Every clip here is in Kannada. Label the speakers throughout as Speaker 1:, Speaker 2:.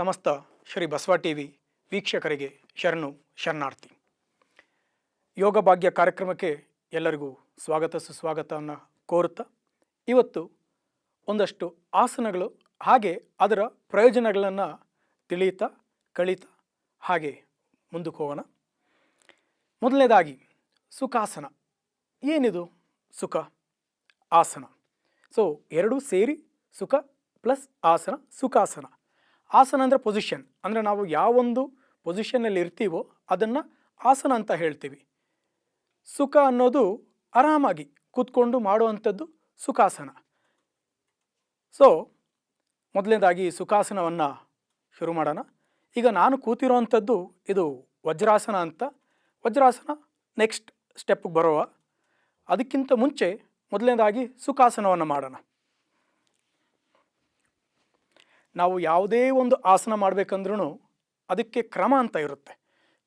Speaker 1: ಸಮಸ್ತ ಶ್ರೀ ಬಸವ ಟಿ ವಿ ವೀಕ್ಷಕರಿಗೆ ಶರಣು, ಶರಣಾರ್ಥಿ. ಯೋಗ ಭಾಗ್ಯ ಕಾರ್ಯಕ್ರಮಕ್ಕೆ ಎಲ್ಲರಿಗೂ ಸ್ವಾಗತ, ಸುಸ್ವಾಗತವನ್ನು ಕೋರುತ್ತಾ, ಇವತ್ತು ಒಂದಷ್ಟು ಆಸನಗಳು ಹಾಗೆ ಅದರ ಪ್ರಯೋಜನಗಳನ್ನು ತಿಳಿಯುತ್ತಾ, ಕಳೀತಾ, ಹಾಗೆ ಮುಂದಕ್ಕೆ ಹೋಗೋಣ ಮೊದಲನೇದಾಗಿ, ಸುಖಾಸನ. ಏನಿದು ಸುಖ? ಆಸನ. ಸೊ ಎರಡೂ ಸೇರಿ ಸುಖ ಪ್ಲಸ್ ಆಸನ, ಸುಖಾಸನ. ಆಸನ ಅಂದರೆ ಪೊಸಿಷನ್ ಅಂದರೆ ನಾವು ಯಾವೊಂದು ಪೊಸಿಷನ್ನಲ್ಲಿ ಇರ್ತೀವೋ ಅದನ್ನು ಆಸನ ಅಂತ ಹೇಳ್ತೀವಿ. ಸುಖ ಅನ್ನೋದು ಆರಾಮಾಗಿ ಕೂತ್ಕೊಂಡು ಮಾಡುವಂಥದ್ದು ಸುಖಾಸನ. ಸೊ ಮೊದಲನೇದಾಗಿ ಸುಖಾಸನವನ್ನು ಶುರು ಮಾಡೋಣ. ಈಗ ನಾನು ಕೂತಿರೋವಂಥದ್ದು ಇದು ವಜ್ರಾಸನ ಅಂತ. ವಜ್ರಾಸನ ನೆಕ್ಸ್ಟ್ ಸ್ಟೆಪ್ಗೆ ಬರುವ. ಅದಕ್ಕಿಂತ ಮುಂಚೆ ಮೊದಲನೇದಾಗಿ ಸುಖಾಸನವನ್ನು ಮಾಡೋಣ. ನಾವು ಯಾವುದೇ ಒಂದು ಆಸನ ಮಾಡಬೇಕಂದ್ರೂ ಅದಕ್ಕೆ ಕ್ರಮ ಅಂತ ಇರುತ್ತೆ.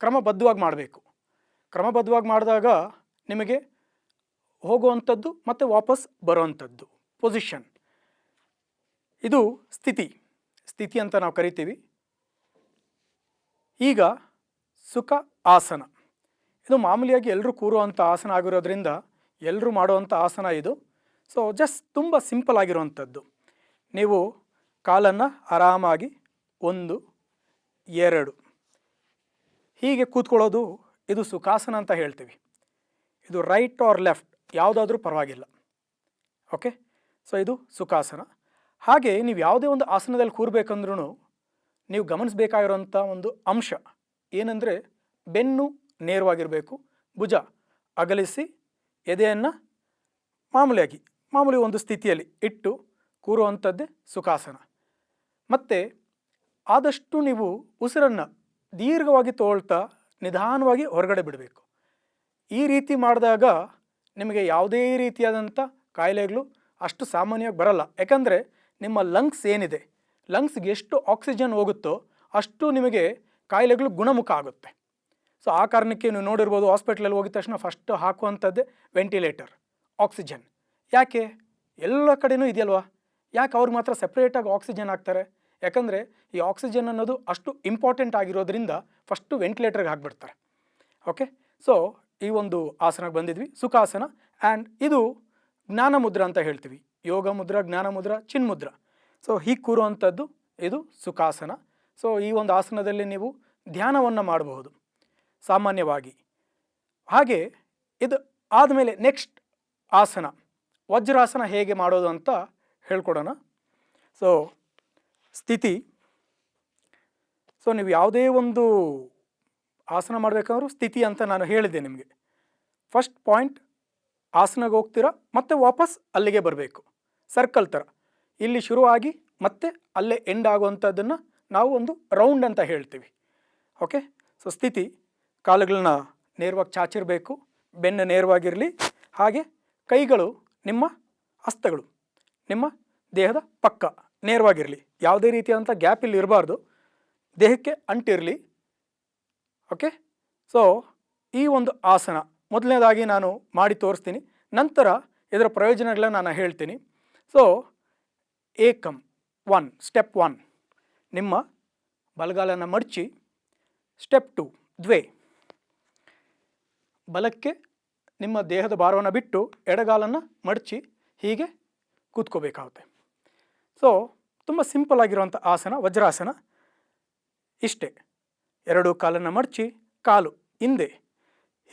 Speaker 1: ಕ್ರಮಬದ್ಧವಾಗಿ ಮಾಡಬೇಕು. ಕ್ರಮಬದ್ಧವಾಗಿ ಮಾಡಿದಾಗ ನಿಮಗೆ ಹೋಗುವಂಥದ್ದು ಮತ್ತು ವಾಪಸ್ ಬರುವಂಥದ್ದು. ಪೊಸಿಷನ್ ಇದು ಸ್ಥಿತಿ. ಸ್ಥಿತಿ ಅಂತ ನಾವು ಕರಿತೀವಿ. ಈಗ ಸುಖ ಆಸನ. ಇದು ಮಾಮೂಲಿಯಾಗಿ ಎಲ್ಲರೂ ಕೂರುವಂಥ ಆಸನ ಆಗಿರೋದ್ರಿಂದ ಎಲ್ಲರೂ ಮಾಡುವಂಥ ಆಸನ ಇದು. ಸೊ ಜಸ್ಟ್ ತುಂಬ ಸಿಂಪಲ್ ಆಗಿರುವಂಥದ್ದು. ನೀವು ಕಾಲನ್ನು ಆರಾಮಾಗಿ ಒಂದು, ಎರಡು. ಹೀಗೆ ಕೂತ್ಕೊಳ್ಳೋದು ಇದು ಸುಖಾಸನ ಅಂತ ಹೇಳ್ತೀವಿ. ಇದು ರೈಟ್ ಆರ್ ಲೆಫ್ಟ್ ಯಾವುದಾದ್ರೂ ಪರವಾಗಿಲ್ಲ. ಓಕೆ ಸೊ ಇದು ಸುಖಾಸನ. ಹಾಗೆ ನೀವು ಯಾವುದೇ ಒಂದು ಆಸನದಲ್ಲಿ ಕೂರಬೇಕಂದ್ರೂ ನೀವು ಗಮನಿಸಬೇಕಾಗಿರೋಂಥ ಒಂದು ಅಂಶ ಏನಂದರೆ ಬೆನ್ನು ನೇರವಾಗಿರಬೇಕು, ಭುಜ ಅಗಲಿಸಿ ಎದೆಯನ್ನು ಮಾಮೂಲಿಯಾಗಿ, ಮಾಮೂಲಿ ಒಂದು ಸ್ಥಿತಿಯಲ್ಲಿ ಇಟ್ಟು ಕೂರುವಂಥದ್ದೇ ಸುಖಾಸನ. ಮತ್ತು ಆದಷ್ಟು ನೀವು ಉಸಿರನ್ನು ದೀರ್ಘವಾಗಿ ತೋಳ್ತಾ ನಿಧಾನವಾಗಿ ಹೊರಗಡೆ ಬಿಡಬೇಕು. ಈ ರೀತಿ ಮಾಡಿದಾಗ ನಿಮಗೆ ಯಾವುದೇ ರೀತಿಯಾದಂಥ ಕಾಯಿಲೆಗಳು ಅಷ್ಟು ಸಾಮಾನ್ಯವಾಗಿ ಬರಲ್ಲ. ಯಾಕಂದರೆ ನಿಮ್ಮ ಲಂಗ್ಸ್ ಏನಿದೆ ಲಂಗ್ಸ್ಗೆ ಎಷ್ಟು ಆಕ್ಸಿಜನ್ ಹೋಗುತ್ತೋ ಅಷ್ಟು ನಿಮಗೆ ಕಾಯಿಲೆಗಳು ಗುಣಮುಖ ಆಗುತ್ತೆ. ಸೊ ಆ ಕಾರಣಕ್ಕೆ ನೀವು ನೋಡಿರ್ಬೋದು ಹಾಸ್ಪಿಟ್ಲಲ್ಲಿ ಹೋಗಿದ ತಕ್ಷಣ ಫಸ್ಟ್ ಹಾಕುವಂಥದ್ದೇ ವೆಂಟಿಲೇಟರ್ ಆಕ್ಸಿಜನ್ ಯಾಕೆ? ಎಲ್ಲ ಕಡೆಯೂ ಇದೆಯಲ್ವಾ? ಯಾಕೆ ಅವ್ರಿಗೆ ಮಾತ್ರ ಸಪ್ರೇಟಾಗಿ ಆಕ್ಸಿಜನ್ ಹಾಕ್ತಾರೆ? ಯಾಕಂದರೆ ಈ ಆಕ್ಸಿಜನ್ ಅನ್ನೋದು ಅಷ್ಟು ಇಂಪಾರ್ಟೆಂಟ್ ಆಗಿರೋದ್ರಿಂದ ಫಸ್ಟು ವೆಂಟಿಲೇಟರ್ಗೆ ಹಾಕ್ಬಿಡ್ತಾರೆ. ಓಕೆ ಸೊ ಈ ಒಂದು ಆಸನಕ್ಕೆ ಬಂದಿದ್ವಿ, ಸುಖಾಸನ. ಆ್ಯಂಡ್ ಇದು ಜ್ಞಾನ ಮುದ್ರ ಅಂತ ಹೇಳ್ತೀವಿ. ಯೋಗ ಮುದ್ರ, ಜ್ಞಾನ ಮುದ್ರ, ಚಿನ್ ಮುದ್ರ. ಸೊ ಹೀಗೆ ಕೂರುವಂಥದ್ದು ಇದು ಸುಖಾಸನ. ಸೊ ಈ ಒಂದು ಆಸನದಲ್ಲಿ ನೀವು ಧ್ಯಾನವನ್ನು ಮಾಡಬಹುದು. ಸಾಮಾನ್ಯವಾಗಿ. ಹಾಗೆ ಇದು ಆದಮೇಲೆ ನೆಕ್ಸ್ಟ್ ಆಸನ. ವಜ್ರಾಸನ ಹೇಗೆ ಮಾಡೋದು ಅಂತ ಹೇಳ್ಕೊಡೋಣ. ಸೊ ಸ್ಥಿತಿ. ಸೊ ನೀವು ಯಾವುದೇ ಒಂದು ಆಸನ ಮಾಡಬೇಕಾದ್ರೂ ಸ್ಥಿತಿ ಅಂತ ನಾನು ಹೇಳಿದ್ದೆ ನಿಮಗೆ. ಫಸ್ಟ್ ಪಾಯಿಂಟ್ ಆಸನಗೆ ಹೋಗ್ತೀರಾ, ಮತ್ತೆ ವಾಪಸ್ ಅಲ್ಲಿಗೆ ಬರಬೇಕು. ಸರ್ಕಲ್ ಥರ. ಇಲ್ಲಿ ಶುರುವಾಗಿ ಮತ್ತೆ ಅಲ್ಲೇ ಎಂಡ್ ಆಗುವಂಥದ್ದನ್ನು ನಾವು ಒಂದು ರೌಂಡ್ ಅಂತ ಹೇಳ್ತೀವಿ. ಓಕೆ ಸೊ ಸ್ಥಿತಿ. ಕಾಲುಗಳನ್ನ ನೇರವಾಗಿ ಚಾಚಿರಬೇಕು, ಬೆನ್ನು ನೇರವಾಗಿರಲಿ. ಹಾಗೆ ಕೈಗಳು ನಿಮ್ಮ ಹಸ್ತಗಳು. ನಿಮ್ಮ ದೇಹದ ಪಕ್ಕ, ನೇರವಾಗಿರಲಿ. ಯಾವುದೇ ರೀತಿಯಾದಂಥ ಗ್ಯಾಪ್ ಇಲ್ಲಿ ಇರಬಾರ್ದು. ದೇಹಕ್ಕೆ ಅಂಟಿರಲಿ. ಓಕೆ? ಸೊ ಈ ಒಂದು ಆಸನ ಮೊದಲನೇದಾಗಿ ನಾನು ಮಾಡಿ ತೋರಿಸ್ತೀನಿ. ನಂತರ ಇದರ ಪ್ರಯೋಜನಗಳನ್ನ ನಾನು ಹೇಳ್ತೀನಿ. ಸೊ ಏಕಂ, ಒನ್, ಸ್ಟೆಪ್ ಒನ್. ನಿಮ್ಮ ಬಲಗಾಲನ್ನು ಮಡಚಿ, ಸ್ಟೆಪ್ ಟು, ದ್ವೇ. ಬಲಕ್ಕೆ ನಿಮ್ಮ ದೇಹದ ಭಾರವನ್ನು ಬಿಟ್ಟು ಎಡಗಾಲನ್ನು ಮಡಚಿ, ಹೀಗೆ ಕೂತ್ಕೋಬೇಕಾಗುತ್ತೆ. ಸೊ ತುಂಬ ಸಿಂಪಲ್ ಆಗಿರುವಂಥ ಆಸನ, ವಜ್ರಾಸನ ಇಷ್ಟೇ. ಎರಡು ಕಾಲನ್ನು ಮಡಚಿ, ಕಾಲು ಹಿಂದೆ.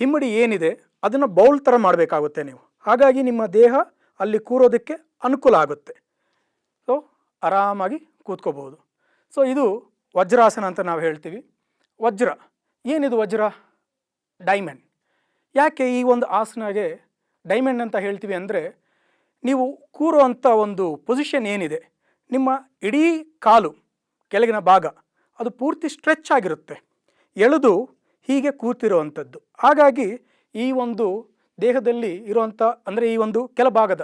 Speaker 1: ಹಿಮ್ಮಡಿ ಏನಿದೆ, ಅದನ್ನು ಬೌಲ್ ಥರ ಮಾಡಬೇಕಾಗುತ್ತೆ ನೀವು. ಹಾಗಾಗಿ ನಿಮ್ಮ ದೇಹ ಅಲ್ಲಿ ಕೂರೋದಕ್ಕೆ ಅನುಕೂಲ ಆಗುತ್ತೆ. ಸೊ ಆರಾಮಾಗಿ ಕೂತ್ಕೋಬಹುದು. ಸೊ ಇದು ವಜ್ರಾಸನ ಅಂತ ನಾವು ಹೇಳ್ತೀವಿ. ವಜ್ರ. ಏನಿದು ವಜ್ರ? ಡೈಮಂಡ್. ಯಾಕೆ ಈ ಒಂದು ಆಸನಗೆ ಡೈಮಂಡ್ ಅಂತ ಹೇಳ್ತೀವಿ ಅಂದರೆ ನೀವು ಕೂರುವಂಥ ಒಂದು ಪೊಸಿಷನ್ ಏನಿದೆ, ನಿಮ್ಮ ಇಡೀ ಕಾಲು, ಕೆಳಗಿನ ಭಾಗ, ಅದು ಪೂರ್ತಿ ಸ್ಟ್ರೆಚ್ ಆಗಿರುತ್ತೆ. ಎಳೆದು ಹೀಗೆ ಕೂತಿರುವಂಥದ್ದು. ಹಾಗಾಗಿ ಈ ಒಂದು ದೇಹದಲ್ಲಿ ಇರುವಂಥ, ಅಂದರೆ ಈ ಒಂದು ಕೆಳಭಾಗದ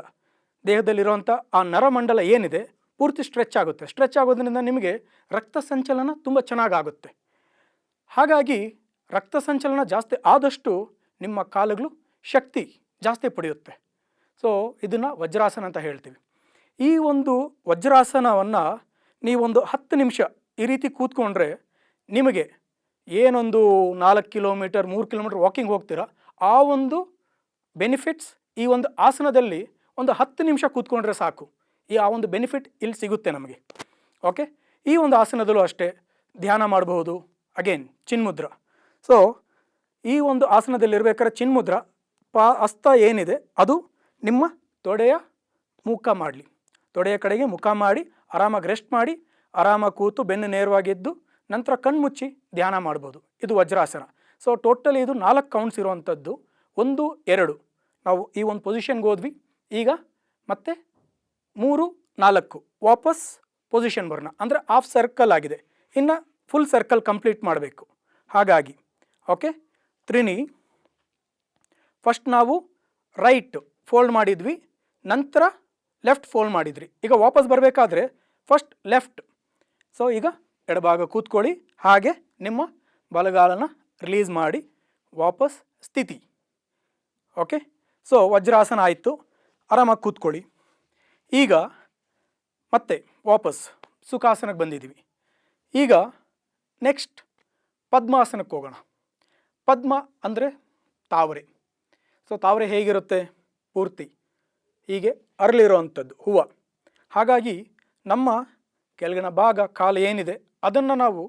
Speaker 1: ದೇಹದಲ್ಲಿರುವಂಥ ಆ ನರಮಂಡಲ ಏನಿದೆ, ಪೂರ್ತಿ ಸ್ಟ್ರೆಚ್ ಆಗುತ್ತೆ. ಸ್ಟ್ರೆಚ್ ಆಗೋದ್ರಿಂದ ನಿಮಗೆ ರಕ್ತ ಸಂಚಲನ ತುಂಬ ಚೆನ್ನಾಗಾಗುತ್ತೆ. ಹಾಗಾಗಿ ರಕ್ತ ಸಂಚಲನ ಜಾಸ್ತಿ ಆದಷ್ಟು ನಿಮ್ಮ ಕಾಲುಗಳು ಶಕ್ತಿ ಜಾಸ್ತಿ ಪಡೆಯುತ್ತೆ. ಸೊ ಇದನ್ನು ವಜ್ರಾಸನ ಅಂತ ಹೇಳ್ತೀವಿ. ಈ ಒಂದು ವಜ್ರಾಸನವನ್ನು ನೀವೊಂದು ಹತ್ತು ನಿಮಿಷ ಈ ರೀತಿ ಕೂತ್ಕೊಂಡ್ರೆ ನಿಮಗೆ ಏನೊಂದು ನಾಲ್ಕು ಕಿಲೋಮೀಟರ್, ಮೂರು ಕಿಲೋಮೀಟರ್ ವಾಕಿಂಗ್ ಹೋಗ್ತೀರಾ, ಆ ಒಂದು ಬೆನಿಫಿಟ್ಸ್ ಈ ಒಂದು ಆಸನದಲ್ಲಿ ಒಂದು ಹತ್ತು ನಿಮಿಷ ಕೂತ್ಕೊಂಡ್ರೆ ಸಾಕು. ಈ ಆ ಒಂದು ಬೆನಿಫಿಟ್ ಇಲ್ಲಿ ಸಿಗುತ್ತೆ ನಮಗೆ. ಓಕೆ ಈ ಒಂದು ಆಸನದಲ್ಲೂ ಅಷ್ಟೇ ಧ್ಯಾನ ಮಾಡಬಹುದು. ಅಗೇನ್ ಚಿನ್ಮುದ್ರ. ಸೊ ಈ ಒಂದು ಆಸನದಲ್ಲಿರ್ಬೇಕಾದ್ರೆ ಚಿನ್ಮುದ್ರ, ಪಾ ಹಸ್ತ ಏನಿದೆ ಅದು ನಿಮ್ಮ ತೊಡೆಯ ಮುಖ ಮಾಡಲಿ. ತೊಡೆಯ ಕಡೆಗೆ ಮುಖ ಮಾಡಿ, ಆರಾಮಾಗಿ ರೆಸ್ಟ್ ಮಾಡಿ ಆರಾಮಾಗಿ ಕೂತು ಬೆನ್ನು ನೇರವಾಗಿದ್ದು ನಂತರ ಕಣ್ಮುಚ್ಚಿ ಧ್ಯಾನ ಮಾಡ್ಬೋದು. ಇದು ವಜ್ರಾಸನ. ಸೊ ಟೋಟಲಿ ಇದು ನಾಲ್ಕು ಕೌಂಟ್ಸ್ ಇರುವಂಥದ್ದು. ಒಂದು, ಎರಡು. ನಾವು ಈ ಒಂದು ಪೊಸಿಷನ್ಗೆ ಹೋದ್ವಿ. ಈಗ ಮತ್ತೆ ಮೂರು, ನಾಲ್ಕು. ವಾಪಸ್ ಪೊಸಿಷನ್ ಬರೋಣ. ಅಂದರೆ ಹಾಫ್ ಸರ್ಕಲ್ ಆಗಿದೆ. ಇನ್ನು ಫುಲ್ ಸರ್ಕಲ್ ಕಂಪ್ಲೀಟ್ ಮಾಡಬೇಕು. ಹಾಗಾಗಿ ಓಕೆ ತ್ರಿನಿ ಫಸ್ಟ್ ನಾವು ರೈಟ್ ಫೋಲ್ಡ್ ಮಾಡಿದ್ವಿ, ನಂತರ ಲೆಫ್ಟ್ ಫೋಲ್ಡ್ ಮಾಡಿದ್ರಿ. ಈಗ ವಾಪಸ್ ಬರಬೇಕಾದ್ರೆ ಫಸ್ಟ್ ಲೆಫ್ಟ್. ಸೊ ಈಗ ಎಡಭಾಗ ಕೂತ್ಕೊಳ್ಳಿ. ಹಾಗೆ ನಿಮ್ಮ ಬಲಗಾಲನ ರಿಲೀಸ್ ಮಾಡಿ ವಾಪಸ್ ಸ್ಥಿತಿ. ಓಕೆ ಸೊ ವಜ್ರಾಸನ ಆಯಿತು. ಆರಾಮಾಗಿ ಕೂತ್ಕೊಳ್ಳಿ. ಈಗ ಮತ್ತೆ ವಾಪಸ್ ಸುಖಾಸನಕ್ಕೆ ಬಂದಿದ್ದೀವಿ. ಈಗ ನೆಕ್ಸ್ಟ್ ಪದ್ಮಾಸನಕ್ಕೆ ಹೋಗೋಣ. ಪದ್ಮ ಅಂದರೆ ತಾವರೆ. ಸೊ ತಾವರೆ ಹೇಗಿರುತ್ತೆ? ಪೂರ್ತಿ, ಹೀಗೆ ಅರಳಿರುವಂಥದ್ದು ಹೂವು. ಹಾಗಾಗಿ ನಮ್ಮ ಕೆಳಗಿನ ಭಾಗ ಕಾಲು ಏನಿದೆ, ಅದನ್ನು ನಾವು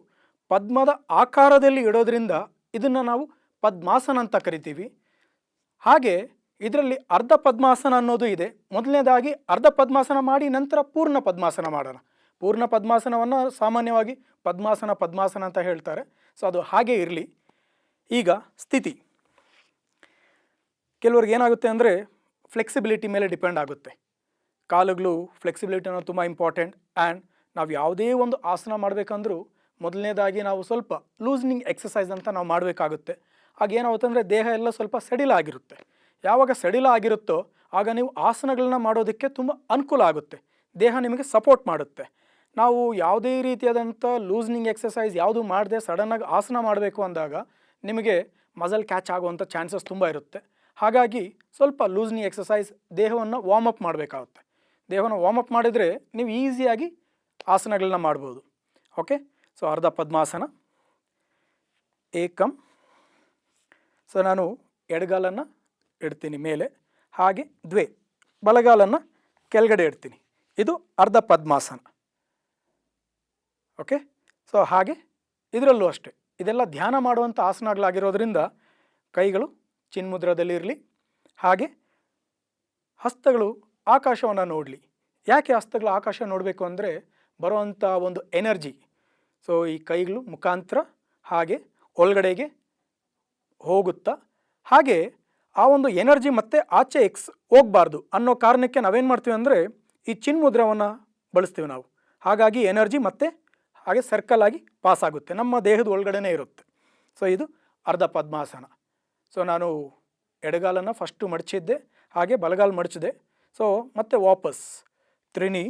Speaker 1: ಪದ್ಮದ ಆಕಾರದಲ್ಲಿ ಇಡೋದ್ರಿಂದ ಇದನ್ನು ನಾವು ಪದ್ಮಾಸನ ಅಂತ ಕರಿತೀವಿ. ಹಾಗೆ ಇದರಲ್ಲಿ ಅರ್ಧ ಪದ್ಮಾಸನ ಅನ್ನೋದು ಇದೆ. ಮೊದಲನೇದಾಗಿ ಅರ್ಧ ಪದ್ಮಾಸನ ಮಾಡಿ ನಂತರ ಪೂರ್ಣ ಪದ್ಮಾಸನ ಮಾಡೋಣ. ಪೂರ್ಣ ಪದ್ಮಾಸನವನ್ನು ಸಾಮಾನ್ಯವಾಗಿ ಪದ್ಮಾಸನ ಪದ್ಮಾಸನ ಅಂತ ಹೇಳ್ತಾರೆ. ಸೊ, ಅದು ಹಾಗೆ ಇರಲಿ. ಈಗ ಸ್ಥಿತಿ. ಕೆಲವ್ರಿಗೆ ಏನಾಗುತ್ತೆ ಅಂದರೆ ಫ್ಲೆಕ್ಸಿಬಿಲಿಟಿ ಮೇಲೆ ಡಿಪೆಂಡ್ ಆಗುತ್ತೆ. ಕಾಲುಗಳು ಫ್ಲೆಕ್ಸಿಬಿಲಿಟಿ ಅನ್ನೋದು ತುಂಬ ಇಂಪಾರ್ಟೆಂಟ್ ಆ್ಯಂಡ್ ನಾವು ಯಾವುದೇ ಒಂದು ಆಸನ ಮಾಡಬೇಕಂದ್ರೂ ಮೊದಲನೇದಾಗಿ ನಾವು ಸ್ವಲ್ಪ ಲೂಸ್ನಿಂಗ್ ಎಕ್ಸಸೈಸ್ ಅಂತ ನಾವು ಮಾಡಬೇಕಾಗುತ್ತೆ. ಆಗ ಏನಾಗುತ್ತೆ ಅಂದರೆ ದೇಹ ಎಲ್ಲ ಸ್ವಲ್ಪ ಸಡಿಲ ಆಗಿರುತ್ತೆ. ಯಾವಾಗ ಸಡಿಲ ಆಗಿರುತ್ತೋ ಆಗ ನೀವು ಆಸನಗಳನ್ನ ಮಾಡೋದಕ್ಕೆ ತುಂಬ ಅನುಕೂಲ ಆಗುತ್ತೆ. ದೇಹ ನಿಮಗೆ ಸಪೋರ್ಟ್ ಮಾಡುತ್ತೆ. ನಾವು ಯಾವುದೇ ರೀತಿಯಾದಂಥ ಲೂಸ್ನಿಂಗ್ ಎಕ್ಸಸೈಸ್ ಯಾವುದು ಮಾಡದೆ ಸಡನ್ನಾಗಿ ಆಸನ ಮಾಡಬೇಕು ಅಂದಾಗ ನಿಮಗೆ ಮಸಲ್ ಕ್ಯಾಚ್ ಆಗುವಂಥ ಚಾನ್ಸಸ್ ತುಂಬ ಇರುತ್ತೆ. ಹಾಗಾಗಿ ಸ್ವಲ್ಪ ಲೂಸ್ನಿ ಎಕ್ಸಸೈಸ್ ದೇಹವನ್ನು ಅಪ್ ಮಾಡಬೇಕಾಗುತ್ತೆ. ದೇಹವನ್ನು ವಾರ್ಮ್ ಅಪ್ ಮಾಡಿದರೆ ನೀವು ಈಸಿಯಾಗಿ ಆಸನಗಳನ್ನ ಮಾಡ್ಬೋದು. ಓಕೆ ಸೊ ಅರ್ಧ ಪದ್ಮಾಸನ. ಏಕಂ. ಸೊ ನಾನು ಎಡಗಾಲನ್ನು ಇಡ್ತೀನಿ ಮೇಲೆ. ಹಾಗೆ ದ್ವೇ. ಬಲಗಾಲನ್ನು ಕೆಳಗಡೆ ಇಡ್ತೀನಿ. ಇದು ಅರ್ಧ ಪದ್ಮಾಸನ. ಓಕೆ ಸೊ ಹಾಗೆ ಇದರಲ್ಲೂ ಅಷ್ಟೇ. ಇದೆಲ್ಲ ಧ್ಯಾನ ಮಾಡುವಂಥ ಆಸನಗಳಾಗಿರೋದ್ರಿಂದ ಕೈಗಳು ಚಿನ್ಮುದ್ರದಲ್ಲಿರಲಿ ಹಾಗೆ ಹಸ್ತಗಳು ಆಕಾಶವನ್ನು ನೋಡಲಿ. ಯಾಕೆ ಹಸ್ತಗಳು ಆಕಾಶ ನೋಡಬೇಕು ಅಂದರೆ ಬರುವಂಥ ಒಂದು ಎನರ್ಜಿ. ಸೊ ಈ ಕೈಗಳು ಮುಖಾಂತರ ಹಾಗೆ ಒಳಗಡೆಗೆ ಹೋಗುತ್ತಾ, ಹಾಗೆ ಆ ಒಂದು ಎನರ್ಜಿ ಮತ್ತೆ ಆಚೆ ಎಕ್ಸ್ ಹೋಗಬಾರ್ದು ಅನ್ನೋ ಕಾರಣಕ್ಕೆ ನಾವೇನು ಮಾಡ್ತೀವಿ ಅಂದರೆ ಈ ಚಿನ್ಮುದ್ರವನ್ನು ಬಳಸ್ತೀವಿ ನಾವು. ಹಾಗಾಗಿ ಎನರ್ಜಿ ಮತ್ತೆ ಹಾಗೆ ಸರ್ಕಲ್ ಆಗಿ ಪಾಸ್ ಆಗುತ್ತೆ. ನಮ್ಮ ದೇಹದ ಒಳಗಡೆನೇ ಇರುತ್ತೆ. ಸೊ ಇದು ಅರ್ಧ ಪದ್ಮಾಸನ. ಸೊ ನಾನು ಎಡಗಾಲನ್ನು ಫಸ್ಟು ಮಡಚಿದ್ದೆ, ಹಾಗೆ ಬಲಗಾಲು ಮಡಚಿದೆ. ಸೊ ಮತ್ತೆ ವಾಪಸ್ ತ್ರಿನಿ,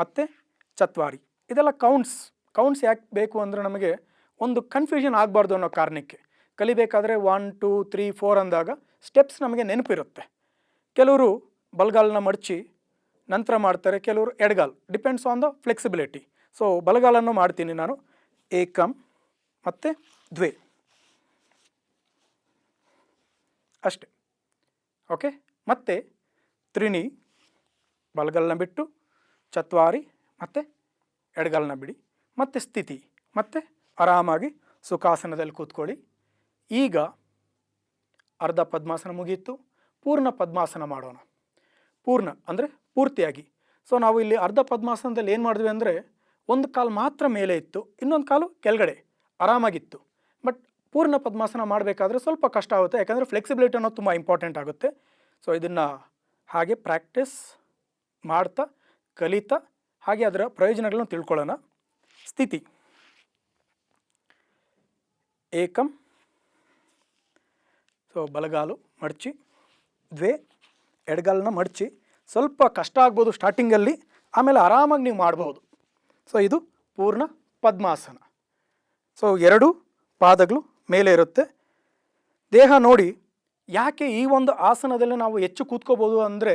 Speaker 1: ಮತ್ತು ಚತ್ವಾರಿ. ಇದೆಲ್ಲ ಕೌಂಟ್ಸ್ ಕೌಂಟ್ಸ್ ಯಾಕೆ ಬೇಕು ಅಂದರೆ ನಮಗೆ ಒಂದು ಕನ್ಫ್ಯೂಷನ್ ಆಗಬಾರ್ದು ಅನ್ನೋ ಕಾರಣಕ್ಕೆ. ಕಲಿಬೇಕಾದ್ರೆ ಒನ್ ಟೂ ತ್ರೀ ಫೋರ್ ಅಂದಾಗ ಸ್ಟೆಪ್ಸ್ ನಮಗೆ ನೆನಪಿರುತ್ತೆ. ಕೆಲವರು ಬಲಗಾಲನ್ನ ಮಡಚಿ ನಂತರ ಮಾಡ್ತಾರೆ, ಕೆಲವರು ಎಡಗಾಲ್. Depends on the flexibility so ಬಲಗಾಲನ್ನು ಮಾಡ್ತೀನಿ ನಾನು. ಏಕಂ, ಮತ್ತು ದ್ವೇ. ಅಷ್ಟೆ. ಓಕೆ? ಮತ್ತು ತ್ರಿನಿ, ಬಲಗಲ್ನ ಬಿಟ್ಟು ಚತ್ವಾರಿ, ಮತ್ತು ಎಡಗಲ್ನ ಬಿಡಿ. ಮತ್ತೆ ಸ್ಥಿತಿ, ಮತ್ತು ಆರಾಮಾಗಿ ಸುಖಾಸನದಲ್ಲಿ ಕೂತ್ಕೊಳ್ಳಿ. ಈಗ ಅರ್ಧ ಪದ್ಮಾಸನ ಮುಗಿಯಿತು. ಪೂರ್ಣ ಪದ್ಮಾಸನ ಮಾಡೋಣ. ಪೂರ್ಣ ಅಂದರೆ ಪೂರ್ತಿಯಾಗಿ. ಸೊ ನಾವು ಇಲ್ಲಿ ಅರ್ಧ ಪದ್ಮಾಸನದಲ್ಲಿ ಏನು ಮಾಡಿದ್ವಿ ಅಂದರೆ, ಒಂದು ಕಾಲು ಮಾತ್ರ ಮೇಲೆ ಇತ್ತು, ಇನ್ನೊಂದು ಕಾಲು ಕೆಳಗಡೆ, ಆರಾಮಾಗಿತ್ತು. ಬಟ್ ಪೂರ್ಣ ಪದ್ಮಾಸನ ಮಾಡಬೇಕಾದ್ರೆ ಸ್ವಲ್ಪ ಕಷ್ಟ ಆಗುತ್ತೆ. ಯಾಕಂದರೆ ಫ್ಲೆಕ್ಸಿಬಿಲಿಟಿ ಅನ್ನೋದು ತುಂಬ ಇಂಪಾರ್ಟೆಂಟ್ ಆಗುತ್ತೆ. ಸೊ ಇದನ್ನು ಹಾಗೆ ಪ್ರಾಕ್ಟೀಸ್ ಮಾಡ್ತಾ, ಕಲಿತಾ, ಹಾಗೆ ಅದರ ಪ್ರಯೋಜನಗಳನ್ನು ತಿಳ್ಕೊಳ್ಳೋಣ. ಸ್ಥಿತಿ. ಏಕಂ. ಸೊ ಬಲಗಾಲು ಮಡಚಿ. ದ್ವೇ. ಎಡಗಾಲನ್ನ ಮಡಚಿ. ಸ್ವಲ್ಪ ಕಷ್ಟ ಆಗ್ಬೋದು ಸ್ಟಾರ್ಟಿಂಗಲ್ಲಿ ಆಮೇಲೆ ಆರಾಮಾಗಿ ನೀವು ಮಾಡ್ಬೋದು. ಸೊ ಇದು ಪೂರ್ಣ ಪದ್ಮಾಸನ. ಸೊ ಎರಡು ಪಾದಗಳು ಮೇಲೆ ಇರುತ್ತೆ. ದೇಹ ನೋಡಿ, ಯಾಕೆ ಈ ಒಂದು ಆಸನದಲ್ಲಿ ನಾವು ಹೆಚ್ಚು ಕೂತ್ಕೋಬೋದು ಅಂದರೆ,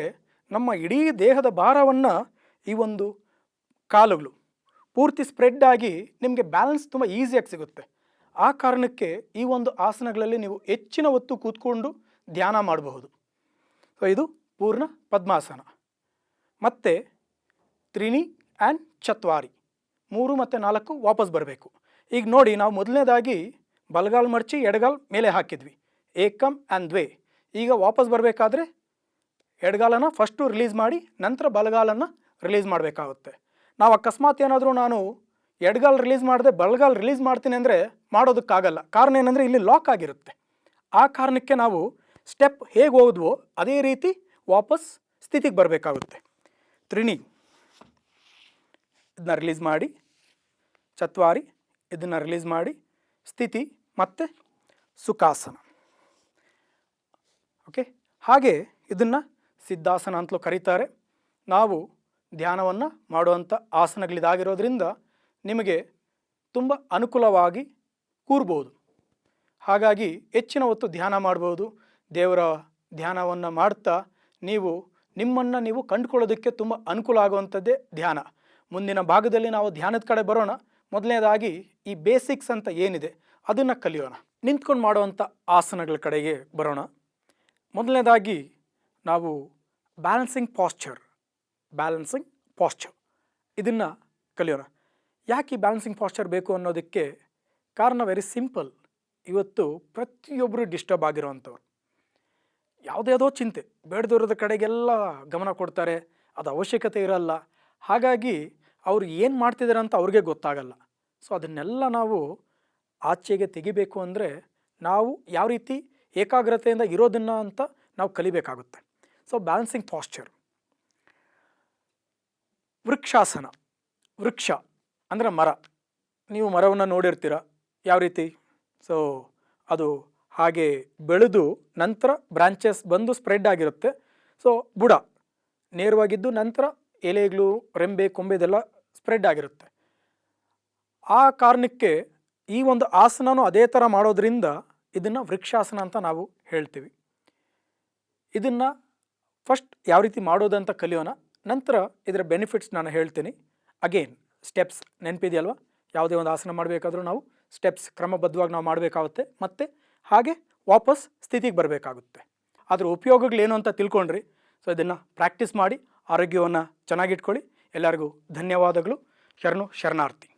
Speaker 1: ನಮ್ಮ ಇಡೀ ದೇಹದ ಭಾರವನ್ನು ಈ ಒಂದು ಕಾಲುಗಳು ಪೂರ್ತಿ ಸ್ಪ್ರೆಡ್ ಆಗಿ ನಿಮಗೆ ಬ್ಯಾಲೆನ್ಸ್ ತುಂಬ ಈಸಿಯಾಗಿ ಸಿಗುತ್ತೆ. ಆ ಕಾರಣಕ್ಕೆ ಈ ಒಂದು ಆಸನಗಳಲ್ಲಿ ನೀವು ಹೆಚ್ಚಿನ ಹೊತ್ತು ಕೂತ್ಕೊಂಡು ಧ್ಯಾನ ಮಾಡಬಹುದು. ಸೊ ಇದು ಪೂರ್ಣ ಪದ್ಮಾಸನ. ಮತ್ತು ತ್ರಿನಿ ಆ್ಯಂಡ್ ಚತ್ವಾರಿ. ಮೂರು ಮತ್ತು ನಾಲ್ಕು ವಾಪಸ್ ಬರಬೇಕು. ಈಗ ನೋಡಿ, ನಾವು ಮೊದಲನೇದಾಗಿ ಬಲಗಾಲ್ ಮಡಚಿ ಎಡಗಾಲ್ ಮೇಲೆ ಹಾಕಿದ್ವಿ. ಏಕಂ ಆ್ಯಂಡ್ ದ್ವೇ. ಈಗ ವಾಪಸ್ ಬರಬೇಕಾದ್ರೆ ಎಡಗಾಲನ್ನು ಫಸ್ಟು ರಿಲೀಸ್ ಮಾಡಿ, ನಂತರ ಬಲಗಾಲನ್ನು ರಿಲೀಸ್ ಮಾಡಬೇಕಾಗುತ್ತೆ. ನಾವು ಅಕಸ್ಮಾತ್ ಏನಾದರೂ ನಾನು ಎಡಗಾಲ್ ರಿಲೀಸ್ ಮಾಡಿದೆ, ಬಲಗಾಲ್ ರಿಲೀಸ್ ಮಾಡ್ತೀನಿ ಅಂದರೆ ಮಾಡೋದಕ್ಕಾಗಲ್ಲ. ಕಾರಣ ಏನಂದರೆ ಇಲ್ಲಿ ಲಾಕ್ ಆಗಿರುತ್ತೆ. ಆ ಕಾರಣಕ್ಕೆ ನಾವು ಸ್ಟೆಪ್ ಹೇಗೆ ಹೋದ್ವೋ ಅದೇ ರೀತಿ ವಾಪಸ್ ಸ್ಥಿತಿಗೆ ಬರಬೇಕಾಗುತ್ತೆ. ತ್ರಿಣಿ ಇದನ್ನ ರಿಲೀಸ್ ಮಾಡಿ, ಚತ್ವಾರಿ, ಇದನ್ನು ರಿಲೀಸ್ ಮಾಡಿ, ಸ್ಥಿತಿ ಮತ್ತು ಸುಖಾಸನ. ಓಕೆ ಹಾಗೆ ಇದನ್ನು ಸಿದ್ಧಾಸನ ಅಂತಲೂ ಕರೀತಾರೆ. ನಾವು ಧ್ಯಾನವನ್ನು ಮಾಡುವಂಥ ಆಸನಗಳಿದಾಗಿರೋದ್ರಿಂದ ನಿಮಗೆ ತುಂಬ ಅನುಕೂಲವಾಗಿ ಕೂರ್ಬೋದು. ಹಾಗಾಗಿ ಹೆಚ್ಚಿನ ಹೊತ್ತು ಧ್ಯಾನ ಮಾಡ್ಬೋದು. ದೇವರ ಧ್ಯಾನವನ್ನು ಮಾಡ್ತಾ ನೀವು ನಿಮ್ಮನ್ನು ನೀವು ಕಂಡುಕೊಳ್ಳೋದಕ್ಕೆ ತುಂಬ ಅನುಕೂಲ ಆಗುವಂಥದ್ದೇ ಧ್ಯಾನ. ಮುಂದಿನ ಭಾಗದಲ್ಲಿ ನಾವು ಧ್ಯಾನದ ಕಡೆ ಬರೋಣ. ಮೊದಲನೇದಾಗಿ ಈ ಬೇಸಿಕ್ಸ್ ಅಂತ ಏನಿದೆ? ಅದನ್ನು ಕಲಿಯೋಣ. ನಿಂತ್ಕೊಂಡು ಮಾಡುವಂಥ ಆಸನಗಳ ಕಡೆಗೆ ಬರೋಣ. ಮೊದಲನೇದಾಗಿ ನಾವು ಬ್ಯಾಲೆನ್ಸಿಂಗ್ ಪಾಸ್ಚರ್ ಬ್ಯಾಲೆನ್ಸಿಂಗ್ ಪಾಸ್ಚರ್ ಇದನ್ನು ಕಲಿಯೋಣ. ಯಾಕೆ ಈ ಬ್ಯಾಲೆನ್ಸಿಂಗ್ ಪಾಸ್ಚರ್ ಬೇಕು ಅನ್ನೋದಕ್ಕೆ ಕಾರಣ ವೆರಿ ಸಿಂಪಲ್ ಇವತ್ತು ಪ್ರತಿಯೊಬ್ಬರು ಡಿಸ್ಟರ್ಬ್ ಆಗಿರೋವಂಥವ್ರು. ಯಾವುದ್ಯಾವುದೋ ಚಿಂತೆ ಬೇಡದಿರೋದ ಕಡೆಗೆಲ್ಲ ಗಮನ ಕೊಡ್ತಾರೆ, ಅದು ಅವಶ್ಯಕತೆ ಇರಲ್ಲ. ಹಾಗಾಗಿ ಅವ್ರು ಏನು ಮಾಡ್ತಿದ್ದಾರೆ ಅಂತ ಅವ್ರಿಗೆ ಗೊತ್ತಾಗಲ್ಲ. ಸೊ ಅದನ್ನೆಲ್ಲ ನಾವು ಆಚೆಗೆ ತೆಗಿಬೇಕು ಅಂದರೆ ನಾವು ಯಾವ ರೀತಿ ಏಕಾಗ್ರತೆಯಿಂದ ಇರೋದನ್ನು ಅಂತ ನಾವು ಕಲಿಬೇಕಾಗುತ್ತೆ. ಸೊ ಬ್ಯಾಲೆನ್ಸಿಂಗ್ ಪಾಸ್ಚರ್ ವೃಕ್ಷಾಸನ. ವೃಕ್ಷ ಅಂದರೆ ಮರ. ನೀವು ಮರವನ್ನು ನೋಡಿರ್ತೀರ? ಯಾವ ರೀತಿ? ಸೊ ಅದು ಹಾಗೆ ಬೆಳೆದು ನಂತರ ಬ್ರಾಂಚಸ್ ಬಂದು ಸ್ಪ್ರೆಡ್ ಆಗಿರುತ್ತೆ. ಸೊ ಬುಡ. ನೇರವಾಗಿದ್ದು ನಂತರ ಎಲೆಗಳು, ರೆಂಬೆ ಕೊಂಬೆದೆಲ್ಲ ಸ್ಪ್ರೆಡ್ ಆಗಿರುತ್ತೆ. ಆ ಕಾರಣಕ್ಕೆ ಈ ಒಂದು ಆಸನನೂ ಅದೇ ಥರ ಮಾಡೋದ್ರಿಂದ ಇದನ್ನು ವೃಕ್ಷಾಸನ ಅಂತ ನಾವು ಹೇಳ್ತೀವಿ. ಇದನ್ನು ಫಸ್ಟ್ ಯಾವ ರೀತಿ ಮಾಡೋದಂತ ಕಲಿಯೋಣ. ನಂತರ ಇದರ ಬೆನಿಫಿಟ್ಸ್ ನಾನು ಹೇಳ್ತೀನಿ. ಅಗೇನ್ ಸ್ಟೆಪ್ಸ್ ನೆನಪಿದೆಯಲ್ವ? ಯಾವುದೇ ಒಂದು ಆಸನ ಮಾಡಬೇಕಾದ್ರೂ ನಾವು ಸ್ಟೆಪ್ಸ್ ಕ್ರಮಬದ್ಧವಾಗಿ ನಾವು ಮಾಡಬೇಕಾಗುತ್ತೆ. ಮತ್ತು ಹಾಗೆ ವಾಪಸ್ ಸ್ಥಿತಿಗೆ ಬರಬೇಕಾಗುತ್ತೆ. ಅದರ ಉಪಯೋಗಗಳೇನು ಅಂತ ತಿಳ್ಕೊಂಡ್ರಿ. ಸೊ ಇದನ್ನು ಪ್ರಾಕ್ಟೀಸ್ ಮಾಡಿ, ಆರೋಗ್ಯವನ್ನು ಚೆನ್ನಾಗಿಟ್ಕೊಳ್ಳಿ. ಎಲ್ಲರಿಗೂ ಧನ್ಯವಾದಗಳು. ಶರಣು ಶರಣಾರ್ಥಿ.